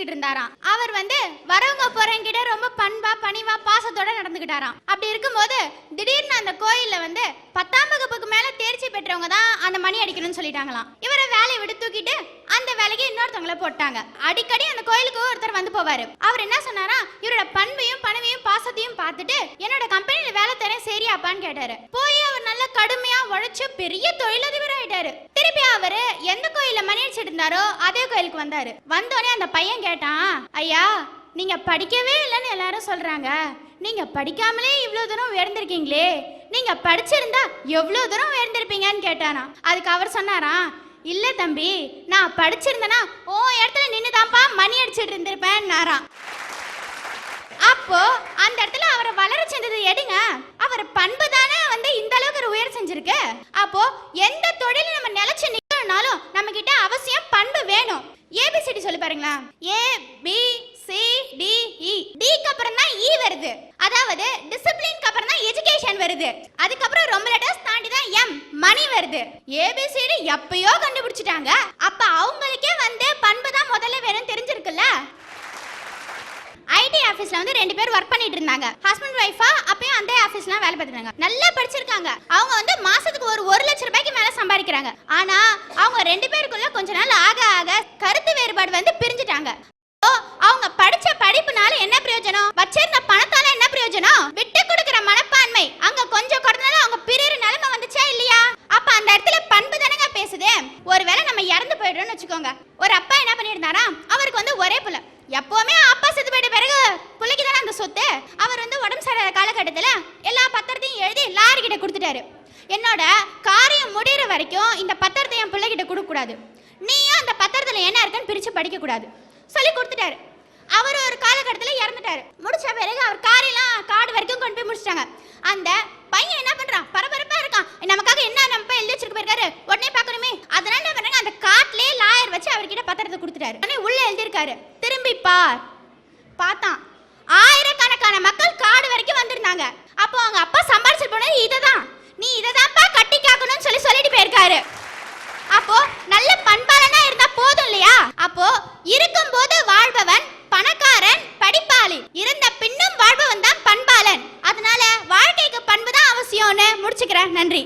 பேசிக்கிட்டு இருந்தாராம். அவர் வந்து வரவங்க போறவங்க கிட்ட ரொம்ப பண்பா பணிவா பாசத்தோட நடந்துகிட்டாராம். அப்படி இருக்கும்போது திடீர்னு அந்த கோயில்ல வந்து பத்தாம் வகுப்புக்கு மேல தேர்ச்சி பெற்றவங்க தான் அந்த மணி அடிக்கணும்னு சொல்லிட்டாங்களாம். இவரை வேலையை விட்டு தூக்கிட்டு அந்த வேலைக்கு இன்னொருத்தவங்கள போட்டாங்க. அடிக்கடி அந்த கோயிலுக்கு ஒருத்தர் வந்து போவாரு. அவர் என்ன சொன்னாரா இவரோட பண்பையும் பணிவையும் பாசத்தையும் பார்த்துட்டு என்னோட கம்பெனியில வேலை தரேன் சரியாப்பான்னு கேட்டாரு. போய் கடுமையா உழைச்சு பெரிய தொழிலதிபர் ஆயிட்டாரு திருப்பி அவரு எந்த கோயில்ல மணி அடிச்சிட்டு இருந்தாரோ அதே கோயிலுக்கு வந்தாரு. வந்தோடனே அந்த பையன் கேட்டான் ஐயா நீங்க படிக்கவே இல்லைன்னு எல்லாரும் சொல்றாங்க. நீங்க படிக்காமலே இவ்வளவு தூரம் உயர்ந்திருக்கீங்களே. நீங்க படிச்சிருந்தா எவ்வளவு தூரம் உயர்ந்திருப்பீங்கன்னு கேட்டானா. அதுக்கு அவர் சொன்னாராம் இல்ல தம்பி நான் படிச்சிருந்தேனா ஓ இடத்துல நின்னுதான்ப்பா மணி அடிச்சிட்டு இருந்திருப்பேன்னாராம். அப்போ அந்த இடத்துல அவரை வளர செஞ்சது எடுங்க. அவர் பண்பு தானே அப்போ எந்த தொழில நம்ம நிலைச்சு நிக்கணும்னாலும் நம்ம கிட்ட அவசியம் பண்பு வேணும். ஏபிசிடி சொல்லி பாருங்களா A B C D E டிக்கு அப்புறம் தான் இ வருது. அதாவது டிசிப்ளின்க்கு அப்புறம் தான் எஜுகேஷன் வருது. அதுக்கப்புறம் ரொம்ப லெட்டர்ஸ் தாண்டி தான் எம் மணி வருது. ஏபிசிடி எப்பயோ கண்டுபிடிச்சிட்டாங்க. அப்ப அவங்களுக்கே வந்து பண்பு தான் முதல்ல வேணும் தெரிஞ்சிருக்குல்ல ஆஃபீஸ்ல ஆபீஸ்ல வந்து ரெண்டு பேர் ஒர்க் பண்ணிட்டு இருந்தாங்க. ஹஸ்பண்ட் ஒய்ஃபா அப்பயும் அந்த ஆபீஸ்ல வேலை பார்த்துருந்தாங்க நல்லா படிச்சிருக்காங்க. அவங்க வந்து மாசத்துக்கு ஒரு ஒரு லட்சம் ரூபாய்க்கு மேல சம்பாதிக்கிறாங்க. ஆனா அவங்க ரெண்டு பேருக்குள்ள கொஞ்ச நாள் ஆக ஆக கருத்து வேறுபாடு வந்து பிரிஞ்சுட்டாங்க. ஓ, அவங்க படிச்ச படிப்புனால என்ன பிரயோஜனம்? வச்சிருந்த பணத்தால என்ன பிரயோஜனம்? விட்டு கொடுக்கிற மனப்பான்மை. அங்க கொஞ்சம் குறைஞ்சாலும் அவங்க பிரியிற நிலைமை வந்துச்சா இல்லையா? அப்ப அந்த இடத்துல பண்பு தானங்க பேசுது. ஒருவேளை நம்ம இறந்து போயிடுறோம்னு வச்சுக்கோங்க. ஒரு அப்பா என்ன பண்ணியிருந்தாரா அவருக்கு வந்து ஒரே புல எப்பவுமே அப்பா செத்து போயிட்ட பிறகு பிள்ளைக்கு தானே அந்த சொத்து அவர் வந்து உடம்பு சரியாத காலகட்டத்தில் எல்லா பத்திரத்தையும் எழுதி லாரி கிட்ட கொடுத்துட்டாரு. என்னோட காரியம் முடிகிற வரைக்கும் இந்த பத்திரத்தை என் பிள்ளைகிட்ட கொடுக்கக்கூடாது. நீயும் அந்த பத்திரத்தில் என்ன இருக்குன்னு பிரித்து படிக்கக்கூடாது. சொல்லி கொடுத்துட்டாரு. அவர் ஒரு காலகட்டத்தில் இறந்துட்டாரு. முடிச்ச பிறகு அவர் காரெல்லாம் காடு வரைக்கும் கொண்டு போய் முடிச்சிட்டாங்க. அந்த பையன் என்ன பண்ணுறான் பரபரப்பாக இருக்கான். நமக்காக என்ன நம்ம எழுதி வச்சிருக்க போயிருக்காரு? உடனே பார்க்கணுமே. அதனால என்ன பண்றாங்க? அந்த காட்டிலே லாயர் வச்சு அவர்கிட்ட பத்திரத்தை கொடுத்துட்டாரு. உடனே உள்ளே எழுதியிருக்காரு. திரும்பி பார். பார்த்தான். ஆயிரக்கணக்கான மக்கள் காடு வரைக்கும் வந்திருந்தாங்க. அப்போ அவங்க அப்பா சம்பாரிச்சு போனது இதை தான் நீ இதை தான்ப்பா கட்டி காக்கணும்னு சொல்லி சொல்லிட்டு போயிருக்காரு. அப்போ நல்ல பண்பாளனா இருந்தா போதும் இல்லையா? அப்போ இருக்கும்போது வாழ்பவன் பணக்காரன் படிப்பாளி. இருந்த பின்னும் வாழ்பவன் தான் பண்பாளன். அதனால வாழ்க்கைக்கு பண்பு தான் அவசியம்னு முடிச்சுக்கிறேன். நன்றி.